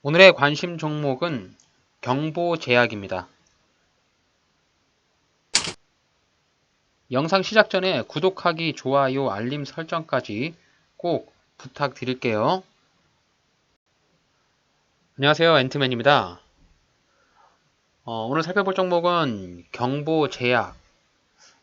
오늘의 관심 종목은 경보제약입니다. 영상 시작 전에 구독하기, 좋아요, 알림 설정까지 꼭 부탁드릴게요. 안녕하세요. 엔트맨입니다. 어, 오늘 살펴볼 종목은 경보제약.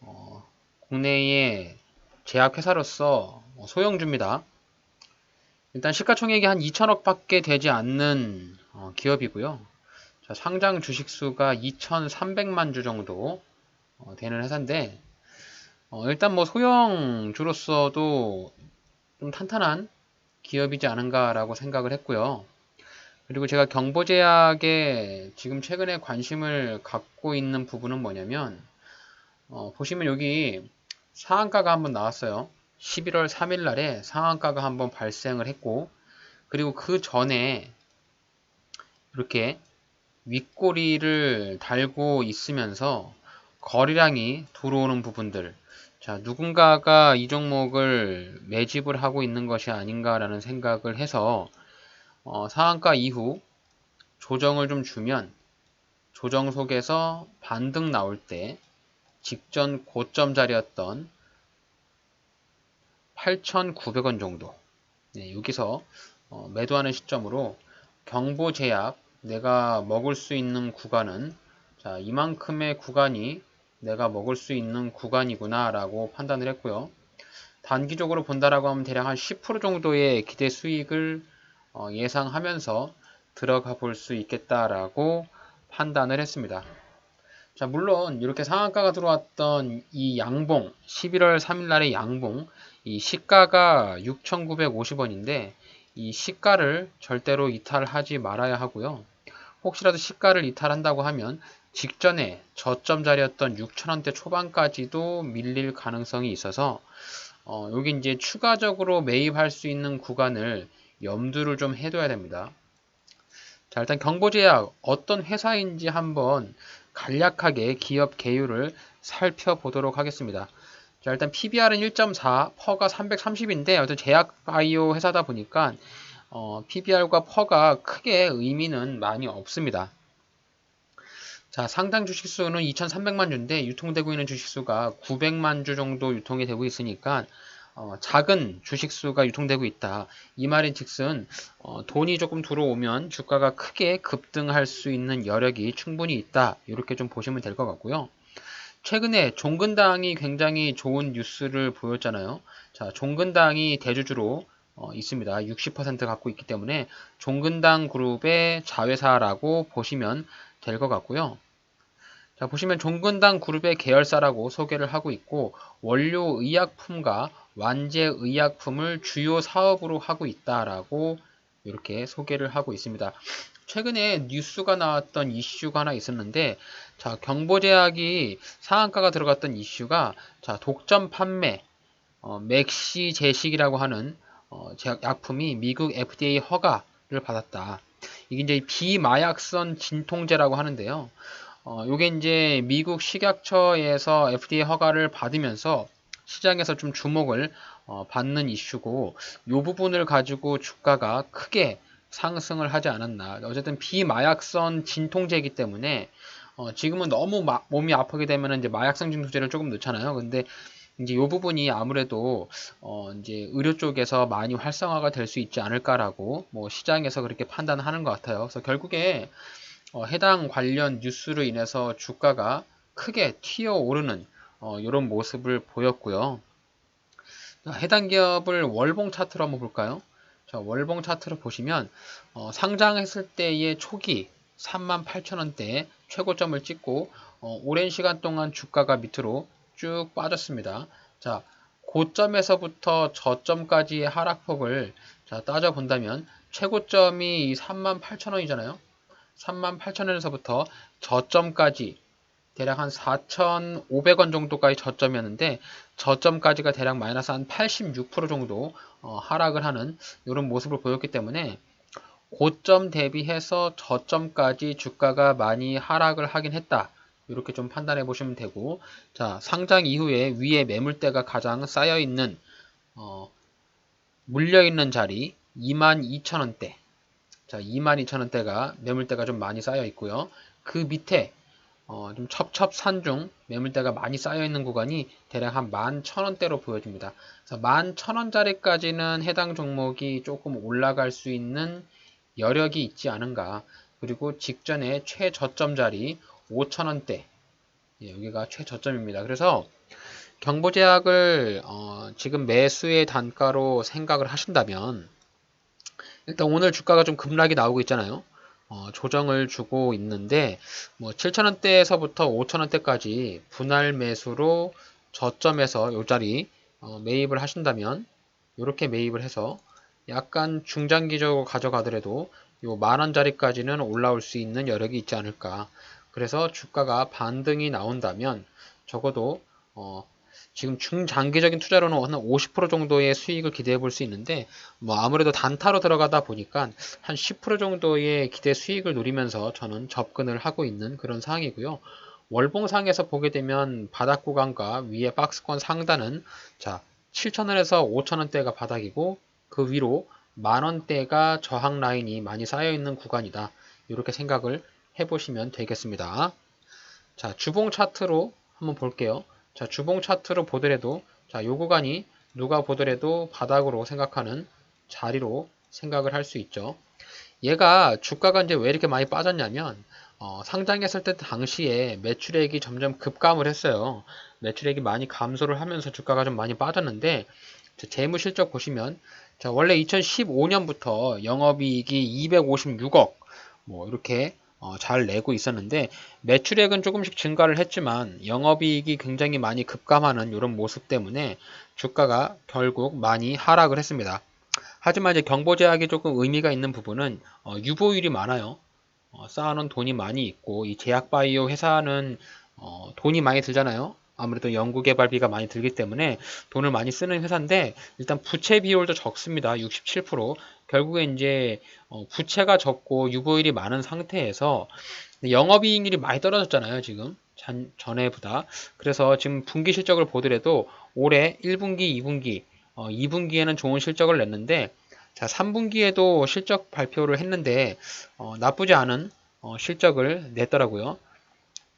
어, 국내의 제약회사로서 소형주입니다. 일단 시가총액이 한 2천억 밖에 되지 않는 어, 기업이고요. 자, 상장 주식수가 2,300만 주 정도 어, 되는 회사인데 어, 일단 뭐 소형주로서도 좀 탄탄한 기업이지 않은가라고 생각을 했고요. 그리고 제가 경보제약에 지금 최근에 관심을 갖고 있는 부분은 뭐냐면 어, 보시면 여기 상한가가 한번 나왔어요. 11월 3일 날에 상한가가 한번 발생을 했고 그리고 그 전에 이렇게 윗꼬리를 달고 있으면서 거래량이 들어오는 부분들. 자 누군가가 이 종목을 매집을 하고 있는 것이 아닌가라는 생각을 해서 어, 상한가 이후 조정을 좀 주면 조정 속에서 반등 나올 때 직전 고점 자리였던 8,900원 정도 네, 여기서 어, 매도하는 시점으로 경보 제약 내가 먹을 수 있는 구간은 자 이만큼의 구간이 내가 먹을 수 있는 구간이구나 라고 판단을 했고요 단기적으로 본다라고 하면 대략 한 10% 정도의 기대 수익을 어, 예상하면서 들어가 볼 수 있겠다라고 판단을 했습니다. 자, 물론 이렇게 상한가가 들어왔던 이 양봉, 11월 3일 날의 양봉, 이 시가가 6,950원인데 이 시가를 절대로 이탈하지 말아야 하고요. 혹시라도 시가를 이탈한다고 하면 직전에 저점 자리였던 6,000원대 초반까지도 밀릴 가능성이 있어서 어, 여기 이제 추가적으로 매입할 수 있는 구간을 염두를 좀 해둬야 됩니다. 자, 일단 경보제약 어떤 회사인지 한번 간략하게 기업 개요를 살펴보도록 하겠습니다. 자, 일단 PBR은 1.4, 퍼가 330인데 어떤 제약 바이오 회사다 보니까 어, PBR과 퍼가 크게 의미는 많이 없습니다. 자, 상당 주식수는 2,300만 주인데 유통되고 있는 주식수가 900만 주 정도 유통이 되고 있으니까 어, 작은 주식수가 유통되고 있다. 이 말인 즉슨 어, 돈이 조금 들어오면 주가가 크게 급등할 수 있는 여력이 충분히 있다. 이렇게 좀 보시면 될 것 같고요. 최근에 종근당이 굉장히 좋은 뉴스를 보였잖아요. 자, 종근당이 대주주로 어, 있습니다. 60% 갖고 있기 때문에 종근당 그룹의 자회사라고 보시면 될 것 같고요. 자, 보시면 종근당 그룹의 계열사라고 소개를 하고 있고 원료 의약품과 완제 의약품을 주요 사업으로 하고 있다라고 이렇게 소개를 하고 있습니다. 최근에 뉴스가 나왔던 이슈가 하나 있었는데 자, 경보제약이 상한가가 들어갔던 이슈가 자, 독점 판매 어, 맥시 제식이라고 하는 어, 약품이 미국 FDA 허가를 받았다. 이게 이제 비마약선 진통제라고 하는데요. 어, 요게 이제 미국 식약처에서 FDA 허가를 받으면서 시장에서 좀 주목을 어, 받는 이슈고 이 부분을 가지고 주가가 크게 상승을 하지 않았나. 어쨌든 비마약성 진통제이기 때문에 어, 지금은 너무 마, 몸이 아프게 되면 이제 마약성 진통제를 조금 넣잖아요. 근데 이제 이 부분이 아무래도 어 이제 의료 쪽에서 많이 활성화가 될 수 있지 않을까라고 뭐 시장에서 그렇게 판단하는 것 같아요. 그래서 결국에 어 해당 관련 뉴스로 인해서 주가가 크게 튀어 오르는 어 이런 모습을 보였고요. 해당 기업을 월봉 차트로 한번 볼까요? 자, 월봉 차트를 보시면 어, 상장했을 때의 초기 38,000원대 최고점을 찍고 어, 오랜 시간 동안 주가가 밑으로 쭉 빠졌습니다. 자, 고점에서부터 저점까지의 하락폭을 자, 따져본다면 최고점이 38,000원이잖아요. 38,000원에서부터 저점까지 대략 한 4,500원 정도까지 저점이었는데 저점까지가 대략 마이너스 한 86% 정도 어, 하락을 하는 이런 모습을 보였기 때문에 고점 대비해서 저점까지 주가가 많이 하락을 하긴 했다. 이렇게 좀 판단해 보시면 되고 자 상장 이후에 위에 매물대가 가장 쌓여 있는 어, 물려 있는 자리 22,000원대 자, 22,000원대가 매물대가 좀 많이 쌓여 있고요. 그 밑에 어, 좀 첩첩산중 매물대가 많이 쌓여 있는 구간이 대략 한 11,000원대로 보여집니다. 그래서 11,000원짜리까지는 해당 종목이 조금 올라갈 수 있는 여력이 있지 않은가. 그리고 직전에 최저점 자리 5,000원대. 예, 여기가 최저점입니다. 그래서 경보제약을 어, 지금 매수의 단가로 생각을 하신다면 일단 오늘 주가가 좀 급락이 나오고 있잖아요. 어, 조정을 주고 있는데 뭐 7,000원대에서부터 5,000원대까지 분할 매수로 저점에서 요 자리 어, 매입을 하신다면 이렇게 매입을 해서 약간 중장기적으로 가져가더라도 요 만원짜리까지는 올라올 수 있는 여력이 있지 않을까. 그래서 주가가 반등이 나온다면 적어도 어, 지금 중장기적인 투자로는 한 50% 정도의 수익을 기대해 볼 수 있는데 뭐 아무래도 단타로 들어가다 보니까 한 10% 정도의 기대 수익을 노리면서 저는 접근을 하고 있는 그런 상황이고요. 월봉상에서 보게 되면 바닥 구간과 위에 박스권 상단은 자 7,000원에서 5,000원대가 바닥이고 그 위로 만원대가 저항 라인이 많이 쌓여 있는 구간이다. 이렇게 생각을 해보시면 되겠습니다. 자 주봉 차트로 한번 볼게요. 자, 주봉 차트로 보더라도 자, 요 구간이 누가 보더라도 바닥으로 생각하는 자리로 생각을 할 수 있죠. 얘가 주가가 이제 왜 이렇게 많이 빠졌냐면 어, 상장했을 때 당시에 매출액이 점점 급감을 했어요. 매출액이 많이 감소를 하면서 주가가 좀 많이 빠졌는데 재무 실적 보시면 자, 원래 2015년부터 영업이익이 256억 뭐 이렇게 어, 잘 내고 있었는데 매출액은 조금씩 증가를 했지만 영업이익이 굉장히 많이 급감하는 이런 모습 때문에 주가가 결국 많이 하락을 했습니다. 하지만 이제 경보제약이 조금 의미가 있는 부분은 어, 유보율이 많아요. 어, 쌓아놓은 돈이 많이 있고 이 제약바이오 회사는 어, 돈이 많이 들잖아요. 아무래도 연구개발비가 많이 들기 때문에 돈을 많이 쓰는 회사인데 일단 부채 비율도 적습니다. 67% 결국에 이제 어, 부채가 적고 유보율이 많은 상태에서 영업이익률이 많이 떨어졌잖아요. 지금 전에보다 그래서 지금 분기 실적을 보더라도 올해 1분기, 2분기, 어, 2분기에는 좋은 실적을 냈는데 자 3분기에도 실적 발표를 했는데 어, 나쁘지 않은 어, 실적을 냈더라고요.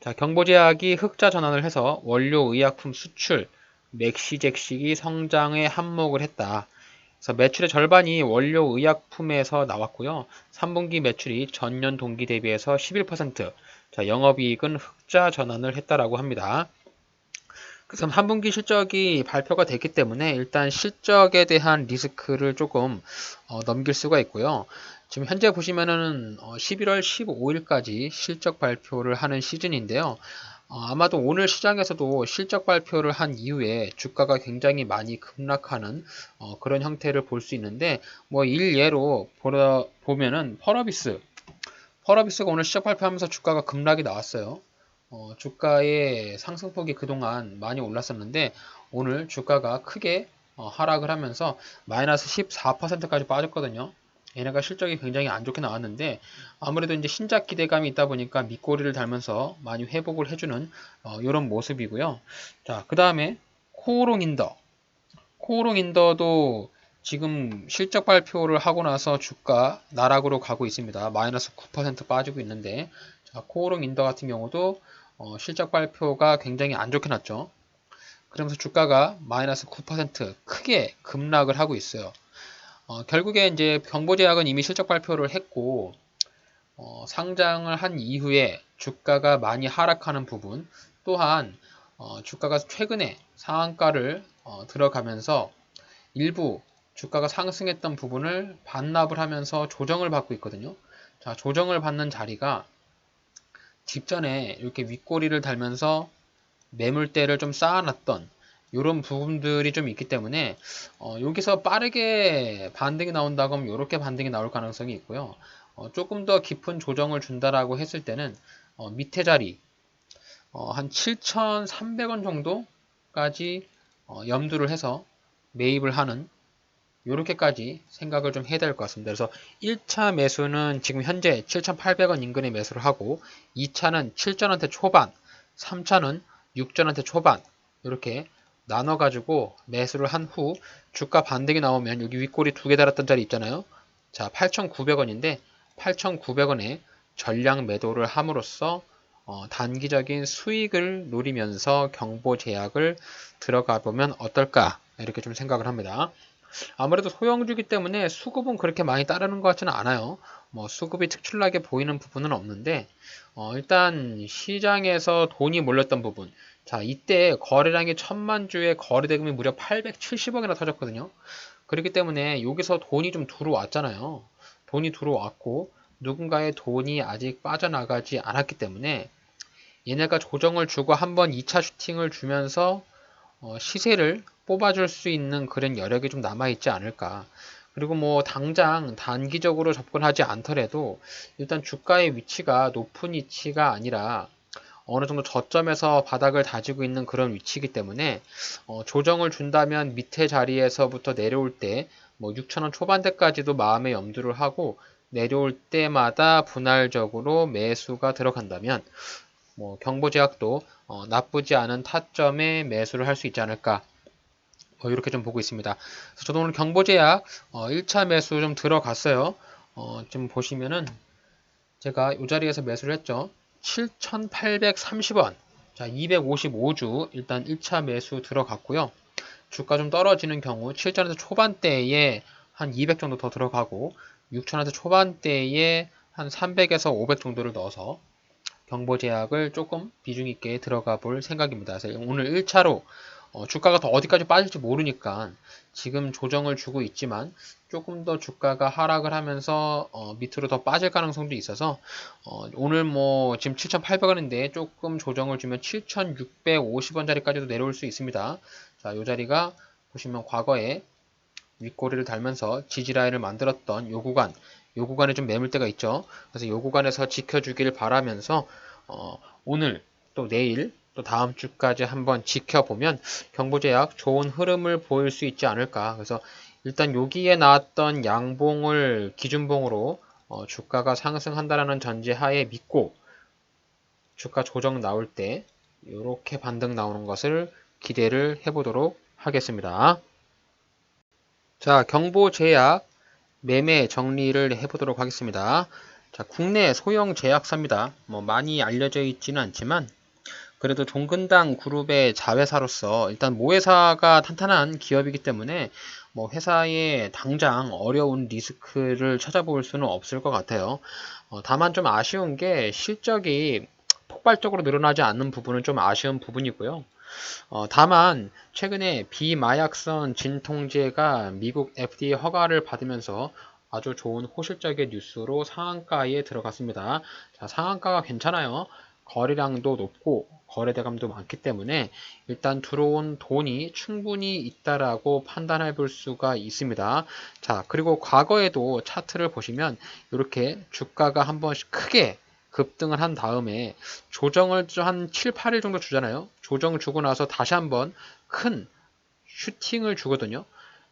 자, 경보제약이 흑자 전환을 해서 원료 의약품 수출, 맥시잭식이 성장에 한몫을 했다. 그래서 매출의 절반이 원료 의약품에서 나왔고요. 3분기 매출이 전년 동기 대비해서 11%, 자, 영업이익은 흑자 전환을 했다라고 합니다. 그래서 3분기 실적이 발표가 됐기 때문에 일단 실적에 대한 리스크를 조금 어, 넘길 수가 있고요. 지금 현재 보시면은 11월 어, 15일까지 실적 발표를 하는 시즌인데요. 어, 아마도 오늘 시장에서도 실적 발표를 한 이후에 주가가 굉장히 많이 급락하는 어, 그런 형태를 볼 수 있는데 뭐 일예로 보면은 펄어비스 펄어비스가 오늘 실적 발표하면서 주가가 급락이 나왔어요. 어, 주가의 상승폭이 그동안 많이 올랐었는데 오늘 주가가 크게 어, 하락을 하면서 마이너스 14%까지 빠졌거든요. 얘네가 실적이 굉장히 안 좋게 나왔는데 아무래도 이제 신작 기대감이 있다 보니까 밑꼬리를 달면서 많이 회복을 해주는 어, 이런 모습이고요. 자, 그 다음에 코오롱 인더. 코오롱 인더도 지금 실적 발표를 하고 나서 주가 나락으로 가고 있습니다. 마이너스 9% 빠지고 있는데 자, 코오롱 인더 같은 경우도 어, 실적 발표가 굉장히 안 좋게 났죠. 그러면서 주가가 마이너스 9% 크게 급락을 하고 있어요. 어, 결국에 이제 경보제약은 이미 실적 발표를 했고 어, 상장을 한 이후에 주가가 많이 하락하는 부분 또한 어, 주가가 최근에 상한가를 어, 들어가면서 일부 주가가 상승했던 부분을 반납을 하면서 조정을 받고 있거든요. 자, 조정을 받는 자리가 직전에 이렇게 윗꼬리를 달면서 매물대를 좀 쌓아놨던 이런 부분들이 좀 있기 때문에 어, 여기서 빠르게 반등이 나온다고 하면 이렇게 반등이 나올 가능성이 있고요. 어, 조금 더 깊은 조정을 준다라고 했을 때는 어, 밑에 자리 어, 한 7,300원 정도까지 어, 염두를 해서 매입을 하는 이렇게까지 생각을 좀 해야 될 것 같습니다. 그래서 1차 매수는 지금 현재 7,800원 인근에 매수를 하고 2차는 7,000원대 초반, 3차는 6,000원대 초반 이렇게 나눠가지고 매수를 한 후 주가 반등이 나오면 여기 윗꼬리 두 개 달았던 자리 있잖아요. 자, 8,900원인데 8,900원에 전량 매도를 함으로써 어, 단기적인 수익을 노리면서 경보 제약을 들어가 보면 어떨까 이렇게 좀 생각을 합니다. 아무래도 소형주기 때문에 수급은 그렇게 많이 따르는 것 같지는 않아요. 뭐 수급이 특출나게 보이는 부분은 없는데 어, 일단 시장에서 돈이 몰렸던 부분 자 이때 거래량이 천만 주에 거래 대금이 무려 870억이나 터졌거든요. 그렇기 때문에 여기서 돈이 좀 들어왔잖아요. 돈이 들어왔고 누군가의 돈이 아직 빠져나가지 않았기 때문에 얘네가 조정을 주고 한번 2차 슈팅을 주면서 어, 시세를 뽑아줄 수 있는 그런 여력이 좀 남아있지 않을까. 그리고 뭐 당장 단기적으로 접근하지 않더라도 일단 주가의 위치가 높은 위치가 아니라 어느 정도 저점에서 바닥을 다지고 있는 그런 위치이기 때문에 어, 조정을 준다면 밑에 자리에서부터 내려올 때 뭐 6천원 초반대까지도 마음의 염두를 하고 내려올 때마다 분할적으로 매수가 들어간다면 뭐 경보 제약도 어, 나쁘지 않은 타점에 매수를 할 수 있지 않을까 뭐 이렇게 좀 보고 있습니다. 저도 오늘 경보 제약 어, 1차 매수 좀 들어갔어요. 어, 지금 보시면은 제가 이 자리에서 매수를 했죠. 7,830원. 자, 255주 일단 1차 매수 들어갔고요. 주가 좀 떨어지는 경우 7천원에서 초반대에 한 200 정도 더 들어가고 6천원에서 초반대에 한 300에서 500 정도를 넣어서 경보제약을 조금 비중 있게 들어가 볼 생각입니다. 그래서 오늘 1차로 어, 주가가 더 어디까지 빠질지 모르니까 지금 조정을 주고 있지만 조금 더 주가가 하락을 하면서 어, 밑으로 더 빠질 가능성도 있어서 어, 오늘 뭐 지금 7,800원인데 조금 조정을 주면 7,650원짜리까지도 내려올 수 있습니다. 자, 이 자리가 보시면 과거에 윗꼬리를 달면서 지지라인을 만들었던 요 구간, 요 구간에 좀 매물대가 있죠. 그래서 요 구간에서 지켜주길 바라면서 어, 오늘 또 내일 또 다음 주까지 한번 지켜보면 경보제약 좋은 흐름을 보일 수 있지 않을까. 그래서 일단 여기에 나왔던 양봉을 기준봉으로 어, 주가가 상승한다라는 전제하에 믿고 주가 조정 나올 때 이렇게 반등 나오는 것을 기대를 해보도록 하겠습니다. 자, 경보제약 매매 정리를 해보도록 하겠습니다. 자, 국내 소형 제약사입니다. 뭐 많이 알려져 있지는 않지만 그래도 종근당 그룹의 자회사로서 일단 모회사가 탄탄한 기업이기 때문에 뭐 회사에 당장 어려운 리스크를 찾아볼 수는 없을 것 같아요. 어, 다만 좀 아쉬운 게 실적이 폭발적으로 늘어나지 않는 부분은 좀 아쉬운 부분이고요. 어, 다만 최근에 비마약성 진통제가 미국 FDA 허가를 받으면서 아주 좋은 호실적인 뉴스로 상한가에 들어갔습니다. 자, 상한가가 괜찮아요. 거래량도 높고 거래대감도 많기 때문에 일단 들어온 돈이 충분히 있다라고 판단해 볼 수가 있습니다. 자, 그리고 과거에도 차트를 보시면 이렇게 주가가 한 번씩 크게 급등을 한 다음에 조정을 한 7, 8일 정도 주잖아요. 조정을 주고 나서 다시 한번 큰 슈팅을 주거든요.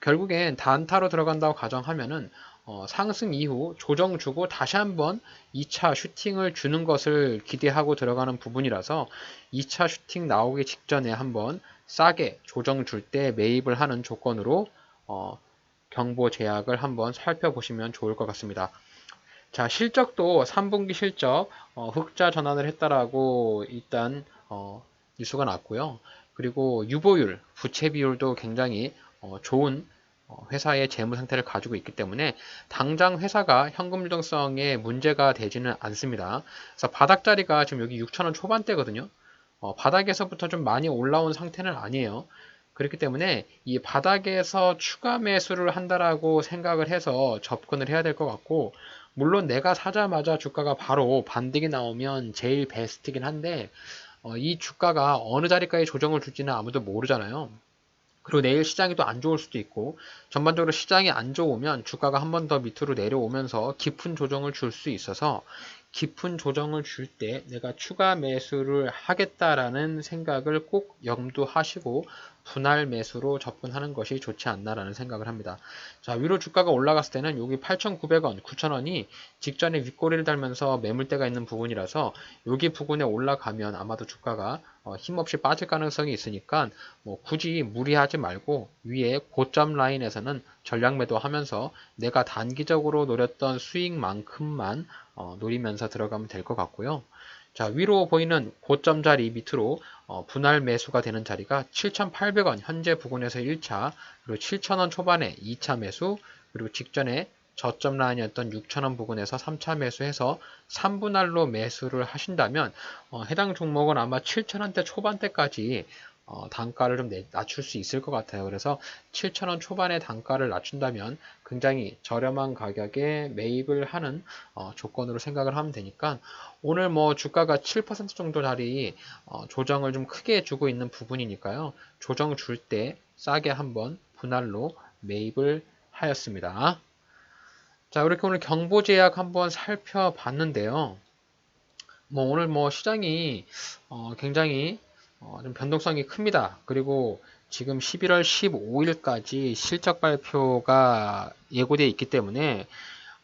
결국엔 단타로 들어간다고 가정하면은 어, 상승 이후 조정 주고 다시 한번 2차 슈팅을 주는 것을 기대하고 들어가는 부분이라서 2차 슈팅 나오기 직전에 한번 싸게 조정 줄 때 매입을 하는 조건으로 어, 경보 제약을 한번 살펴보시면 좋을 것 같습니다. 자 실적도 3분기 실적 어, 흑자 전환을 했다라고 일단 어, 뉴스가 났고요. 그리고 유보율, 부채 비율도 굉장히 어, 좋은 어, 회사의 재무 상태를 가지고 있기 때문에 당장 회사가 현금 유동성에 문제가 되지는 않습니다. 그래서 바닥 자리가 지금 여기 6천원 초반대거든요. 어, 바닥에서부터 좀 많이 올라온 상태는 아니에요. 그렇기 때문에 이 바닥에서 추가 매수를 한다라고 생각을 해서 접근을 해야 될 것 같고 물론 내가 사자마자 주가가 바로 반등이 나오면 제일 베스트긴 한데 어, 이 주가가 어느 자리까지 조정을 줄지는 아무도 모르잖아요. 그리고 내일 시장이 또 안 좋을 수도 있고 전반적으로 시장이 안 좋으면 주가가 한 번 더 밑으로 내려오면서 깊은 조정을 줄 수 있어서 깊은 조정을 줄 때 내가 추가 매수를 하겠다라는 생각을 꼭 염두하시고 분할 매수로 접근하는 것이 좋지 않나라는 생각을 합니다. 자, 위로 주가가 올라갔을 때는 여기 8,900원, 9,000원이 직전에 윗꼬리를 달면서 매물대가 있는 부분이라서 여기 부분에 올라가면 아마도 주가가 어, 힘없이 빠질 가능성이 있으니까 뭐 굳이 무리하지 말고 위에 고점 라인에서는 전략 매도하면서 내가 단기적으로 노렸던 수익만큼만 어, 노리면서 들어가면 될 것 같고요. 자 위로 보이는 고점 자리 밑으로 어, 분할 매수가 되는 자리가 7,800원 현재 부근에서 1차 그리고 7,000원 초반에 2차 매수 그리고 직전에 저점 라인이었던 6,000원 부근에서 3차 매수해서 3분할로 매수를 하신다면 어, 해당 종목은 아마 7,000원대 초반대까지 어, 단가를 좀 내- 낮출 수 있을 것 같아요. 그래서 7,000원 초반의 단가를 낮춘다면 굉장히 저렴한 가격에 매입을 하는 어, 조건으로 생각을 하면 되니까 오늘 뭐 주가가 7% 정도 자리 어, 조정을 좀 크게 주고 있는 부분이니까요. 조정 줄 때 싸게 한번 분할로 매입을 하였습니다. 자, 이렇게 오늘 경보제약 한번 살펴봤는데요. 뭐 오늘 뭐 시장이 어, 굉장히 어, 좀 변동성이 큽니다. 그리고 지금 11월 15일까지 실적 발표가 예고되어 있기 때문에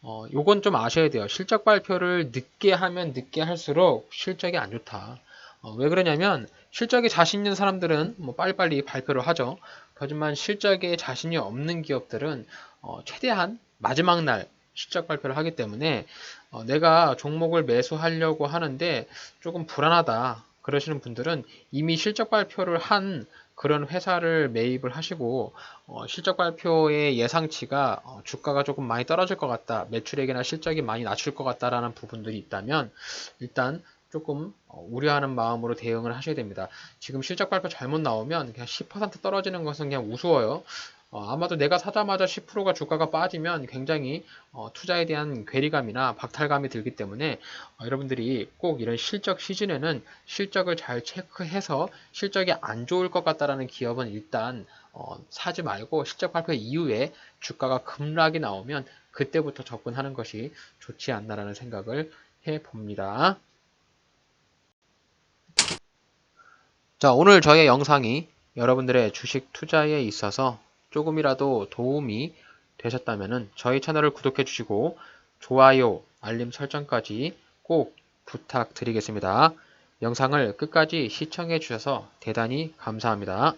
어, 요건 좀 아셔야 돼요. 실적 발표를 늦게 하면 늦게 할수록 실적이 안 좋다. 어, 왜 그러냐면 실적에 자신 있는 사람들은 뭐 빨리빨리 발표를 하죠. 하지만 실적에 자신이 없는 기업들은 어, 최대한 마지막 날 실적 발표를 하기 때문에 어, 내가 종목을 매수하려고 하는데 조금 불안하다. 그러시는 분들은 이미 실적 발표를 한 그런 회사를 매입을 하시고 어, 실적 발표의 예상치가 어, 주가가 조금 많이 떨어질 것 같다. 매출액이나 실적이 많이 낮출 것 같다라는 부분들이 있다면 일단 조금 어, 우려하는 마음으로 대응을 하셔야 됩니다. 지금 실적 발표 잘못 나오면 그냥 10% 떨어지는 것은 그냥 우스워요. 어, 아마도 내가 사자마자 10%가 주가가 빠지면 굉장히 어, 투자에 대한 괴리감이나 박탈감이 들기 때문에 어, 여러분들이 꼭 이런 실적 시즌에는 실적을 잘 체크해서 실적이 안 좋을 것 같다라는 기업은 일단 어, 사지 말고 실적 발표 이후에 주가가 급락이 나오면 그때부터 접근하는 것이 좋지 않나라는 생각을 해 봅니다. 자, 오늘 저의 영상이 여러분들의 주식 투자에 있어서 조금이라도 도움이 되셨다면 저희 채널을 구독해 주시고 좋아요, 알림 설정까지 꼭 부탁드리겠습니다. 영상을 끝까지 시청해 주셔서 대단히 감사합니다.